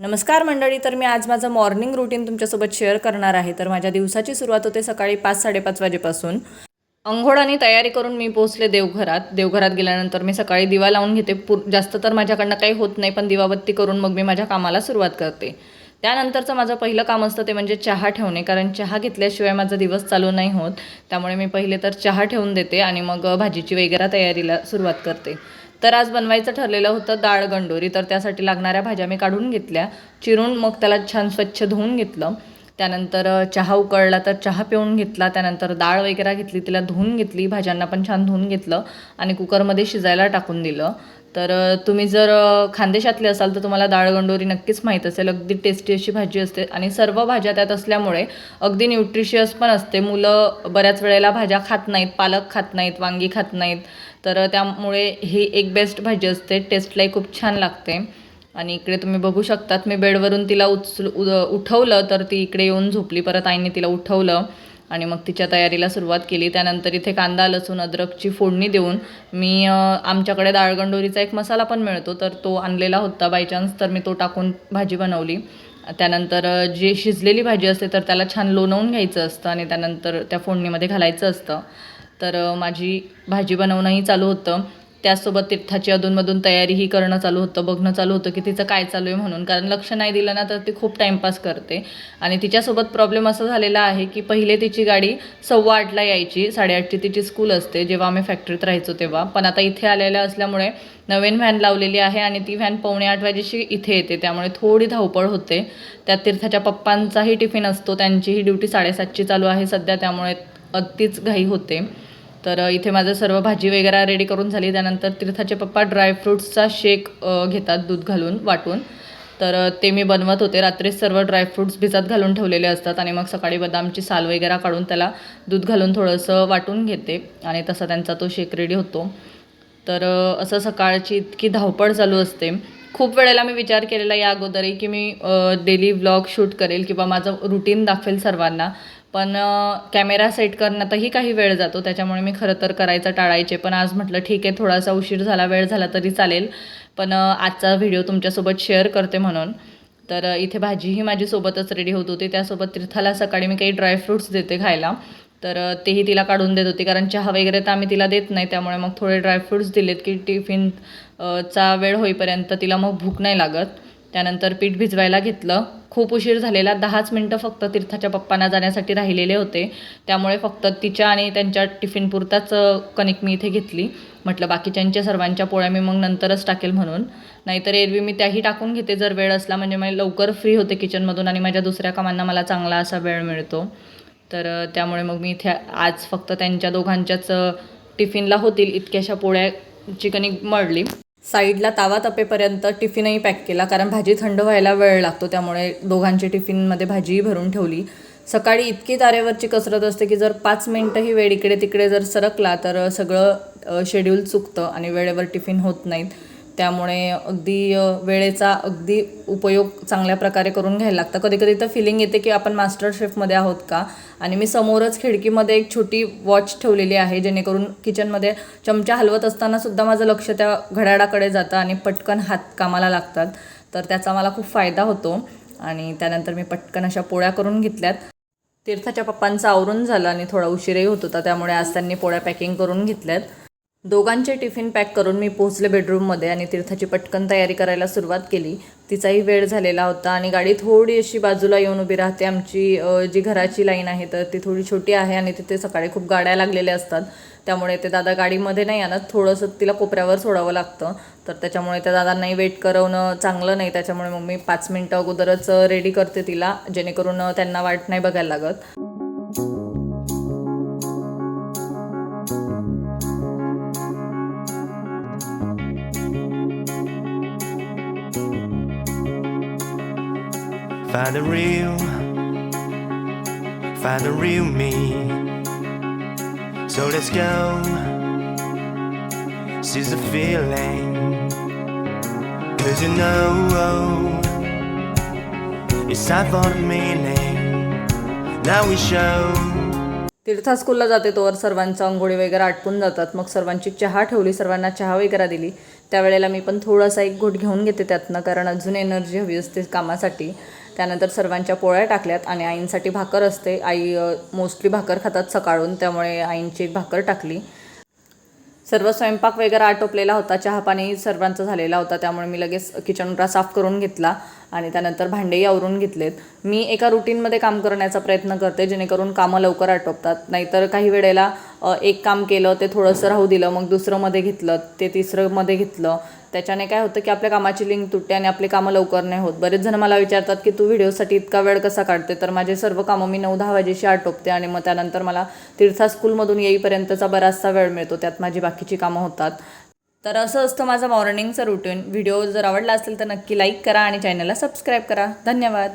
नमस्कार मंडळी तर मी आज माझं मॉर्निंग रुटीन तुमच्यासोबत शेअर करणार आहे. तर माझ्या दिवसाची सुरुवात होते सकाळी पाच साडेपाच वाजेपासून. अंघोळ आणि तयारी करून मी पोहोचले देवघरात. देवघरात गेल्यानंतर मी सकाळी दिवा लावून घेते. पूर जास्त तर माझ्याकडनं काही होत नाही पण दिवाबत्ती करून मग मी माझ्या कामाला सुरुवात करते. त्यानंतरचं माझं पहिलं काम असतं ते म्हणजे चहा ठेवणे कारण चहा घेतल्याशिवाय माझा दिवस चालू नाही होत. त्यामुळे मी पहिले तर चहा ठेवून देते आणि मग भाजीची वगैरे तयारीला सुरुवात करते. तर आज बनवायचं ठरलेलं होतं डाळ गंडोरी. तर त्यासाठी लागणाऱ्या भाज्या मी काढून घेतल्या. चिरून मग त्याला छान स्वच्छ धुवून घेतलं. त्यानंतर चहा उकळला तर चहा पिऊन घेतला. त्यानंतर डाळ वगैरे घेतली तिला धुवून घेतली. भाज्यांना पण छान धुवून घेतलं आणि कुकरमध्ये शिजायला टाकून दिलं. तर तुम्ही जर खानदेशातले असाल तर तुम्हाला डाळ गंडोरी नक्कीच माहीत असेल. अगदी टेस्टी अशी भाजी असते आणि सर्व भाज्या त्यात असल्यामुळे अगदी न्यूट्रिशियस पण असते. मुलं बऱ्याच वेळेला भाज्या खात नाहीत पालक खात नाहीत वांगी खात नाहीत. तर त्यामुळे ही एक बेस्ट भाजी असते. टेस्टलाही खूप छान लागते. आणि इकडे तुम्ही बघू शकतात मी बेडवरून तिला उचल उठवलं तर ती इकडे येऊन झोपली. परत आईने तिला उठवलं. आणि मग तिच्या तयारीला सुरुवात केली. त्यानंतर इथे कांदा लसूण अद्रकची फोडणी देऊन मी आमच्याकडे डाळगंडोरीचा एक मसाला पण मिळतो. तर तो आणलेला होता बाय चान्स तर मी तो टाकून भाजी बनवली. त्यानंतर जी शिजलेली भाजी असते तर त्याला छान लोणवून घ्यायचं असतं आणि त्यानंतर त्या फोडणीमध्ये घालायचं असतं. तर माझी भाजी बनवणंही चालू होतं. त्याचसोबत तीर्थाची अधूनमधून तयारीही करणं चालू होतं बघणं चालू होतं की तिचं काय चालू आहे म्हणून. कारण लक्ष नाही दिलं ना तर ती खूप टाईमपास करते. आणि तिच्यासोबत प्रॉब्लेम असा झालेला आहे की पहिले तिची गाडी सव्वा आठला यायची साडेआठची तिची स्कूल असते जेव्हा आम्ही फॅक्टरीत राहायचो तेव्हा. पण आता इथे आलेल्या असल्यामुळे नवीन व्हॅन लावलेली आहे आणि ती व्हॅन पावणे आठ वाजेशी इथे येते. त्यामुळे थोडी धावपळ होते. त्यात तीर्थाच्या पप्पांचाही टिफिन असतो त्यांचीही ड्युटी साडेसातची चालू आहे सध्या त्यामुळे अगदीच घाई होते. तर इथे माझं सर्व भाजी वगैरे रेडी करून झाली. त्यानंतर तीर्थाचे पप्पा ड्रायफ्रूट्सचा शेक घेतात दूध घालून वाटून. तर ते मी बनवत होते. रात्रीच सर्व ड्रायफ्रूट्स भिजत घालून ठेवलेले असतात आणि मग सकाळी बदामची साल वगैरे काढून त्याला दूध घालून थोडंसं वाटून घेते आणि तसा त्यांचा तो शेक रेडी होतो. तर असं सकाळची इतकी धावपळ चालू असते. खूप वेळेला मी विचार केलेला या अगोदरही की मी डेली व्लॉग शूट करेल किंवा माझं रुटीन दाखवेल सर्वांना. पण कॅमेरा सेट करण्यातही काही वेळ जातो. त्याच्यामुळे मी खरं तर करायचं टाळायचे. पण आज म्हटलं ठीक आहे थोडासा उशीर झाला वेळ झाला तरी चालेल. पण आजचा व्हिडिओ तुमच्यासोबत शेअर करते म्हणून. तर इथे भाजीही माझी सोबतच रेडी होत होती. त्यासोबत तीर्थाला सकाळी मी काही ड्रायफ्रूट्स देते खायला. तर तेही तिला काढून देत होती. कारण चहा वगैरे तर आम्ही तिला देत नाही. त्यामुळे मग थोडे ड्रायफ्रूट्स दिलेत की टिफिन चा वेळ होईपर्यंत तिला मग भूक नाही लागत. त्यानंतर पीठ भिजवायला घेतलं. खूप उशीर झालेला दहाच मिनटं फक्त तीर्थाच्या पप्पांना जाण्यासाठी राहिलेले होते. त्यामुळे फक्त तिच्या आणि त्यांच्या टिफिनपुरताच कणिक मी इथे घेतली. म्हटलं बाकीच्यांच्या सर्वांच्या पोळ्या मी मग नंतरच टाकेल म्हणून. नाहीतर एरवी मी त्याही टाकून घेते जर वेळ असला म्हणजे मी लवकर फ्री होते किचनमधून आणि माझ्या दुसऱ्या कामांना मला चांगला असा वेळ मिळतो. तर त्यामुळे मग मी इथे आज फक्त त्यांच्या दोघांच्याच टिफिनला होतील इतक्याशा पोळ्याची कणिक मळली. साईडला तावा तपेपर्यंत टिफिनही पॅक केला कारण भाजी थंड व्हायला वेळ लागतो त्यामुळे दोघांची टिफिनमध्ये भाजीही भरून ठेवली. सकाळी इतकी तारेवरची कसरत असते की जर पाच मिनटंही वेळ इकडे तिकडे जर सरकला तर सगळं शेड्यूल चुकतं आणि वेळेवर टिफिन होत नाहीत. त्यामुळे अगदी वेळेचा अगदी उपयोग चांगल्या प्रकारे करून घ्यायला लागतं. कधी कधी तर फिलिंग येते की आपण मास्टर शेफमध्ये आहोत का? आणि मी समोरच खिडकीमध्ये एक छोटी वॉच ठेवलेली आहे जेणेकरून किचनमध्ये चमचा हलवत असताना सुद्धा माझं लक्ष त्या घड्याळाकडे जातं आणि पटकन हात कामाला लागतात. तर त्याचा मला खूप फायदा होतो आणि त्यानंतर मी पटकन अशा पोळ्या करून घेतल्यात. तीर्थाच्या पप्पांचं आवरून झालं आणि थोडा उशीरही होत होता त्यामुळे आज त्यांनी पोळ्या पॅकिंग करून घेतल्यात. दोघांचे टिफिन पॅक करून मी पोहोचले बेडरूममध्ये आणि तीर्थाची पटकन तयारी करायला सुरुवात केली. तिचाही वेळ झालेला होता आणि गाडी थोडी अशी बाजूला येऊन उभी राहते. आमची जी घराची लाईन आहे तर ती थोडी छोटी आहे आणि तिथे सकाळी खूप गाड्या लागलेल्या असतात. त्यामुळे ते दादा गाडीमध्ये नाही आणत थोडंसं तिला कोपऱ्यावर सोडावं लागतं. तर त्याच्यामुळे त्या दादांनाही वेट करवणं चांगलं नाही. त्याच्यामुळे मग मी पाच मिनटं अगोदरच रेडी करते तिला जेणेकरून त्यांना वाट नाही बघायला लागत. Find the real, find the real me. So let's go. Seize the feeling. Cause you know oh, it's time for the meaning. Now we show. तीर्था स्कूलला जाते तोवर सर्वांचा अंघोळी वगैरे आटपून जातात मग सर्वांची चहा ठेवली सर्वांना चहा वगैरे दिली त्यावेळेला मी पण थोडासा एक घोट घेऊन घेते त्यातनं कारण अजून एनर्जी हवी असते कामासाठी त्यानंतर सर्वांच्या पोळ्या टाकल्यात आणि आईंसाठी भाकर असते. आई मोस्टली भाकर खातात सकाळून त्यामुळे आईंची एक भाकर टाकली. सर्व स्वयंपाक वगैरे आटोपलेला होता. चहा पाणी सर्वांचा झालेला होता त्यामुळे मी लगेच किचन उटा साफ करून घेतला. आणि त्यानंतर भांडेही आवरून घेतलेत. मी एका रुटीनमध्ये काम करण्याचा प्रयत्न करते जेणेकरून कामं लवकर आटोपतात. नाहीतर काही वेळेला एक काम केलं ते थोडंसं राहू दिलं मग दुसरं मध्ये घेतलं ते तिसरं मध्ये घेतलं. त्याच्याने काय होतं की आपल्या कामाची लिंक तुटते आणि आपली कामं लवकर नाही होत. बरेच जण मला विचारतात की तू व्हिडिओसाठी इतका वेळ कसा काढते? तर माझे सर्व कामं मी नऊ दहा वाजेशी आटोपते आणि मग त्यानंतर मला तीर्था स्कूलमधून येईपर्यंतचा बराचसा वेळ मिळतो. त्यात माझी बाकीची कामं होतात. तर असं असतं माझं मॉर्निंगचं रुटीन व्हिडिओ जर आवडला असेल तर नक्की लाईक करा आणि चॅनलला सबस्क्राईब करा. धन्यवाद.